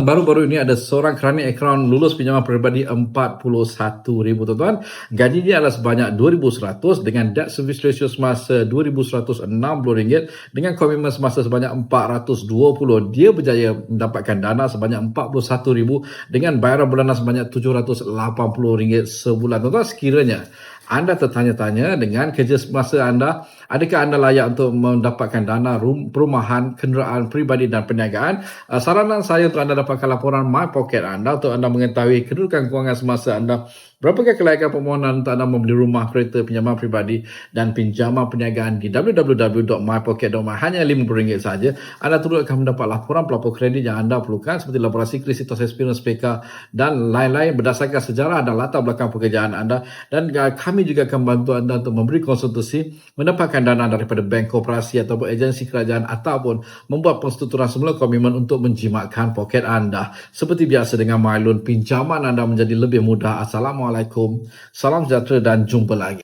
Baru-baru ini ada seorang kerana akaun lulus pinjaman peribadi RM41,000 tuan-tuan. Gaji dia adalah sebanyak RM2,100 dengan debt service ratio semasa RM2,160 dengan komitmen semasa sebanyak RM420. Dia berjaya mendapatkan dana sebanyak RM41,000 dengan bayaran bulanan sebanyak RM780 sebulan. Tuan-tuan sekiranya anda tertanya-tanya dengan kerja semasa anda, adakah anda layak untuk mendapatkan dana rum- perumahan, kenderaan peribadi dan perniagaan? Uh, saranan saya untuk anda dapatkan laporan My Pocket anda untuk anda mengetahui kedudukan kewangan semasa anda Berapakah kelayakan permohonan untuk anda membeli rumah, kereta, pinjaman peribadi dan pinjaman perniagaan di www.mypocket.my hanya RM50 saja. Anda turut akan mendapat laporan pelapor kredit yang anda perlukan seperti laporan siklis situs experience PK dan lain-lain berdasarkan sejarah dan latar belakang pekerjaan anda dan uh, kami juga akan membantu anda untuk memberi konsultasi mendapatkan dana daripada bank koperasi ataupun agensi kerajaan ataupun membuat persetuturan semula komitmen untuk menjimatkan poket anda. Seperti biasa dengan MyLoan, pinjaman anda menjadi lebih mudah. Assalamualaikum. Salam sejahtera dan jumpa lagi.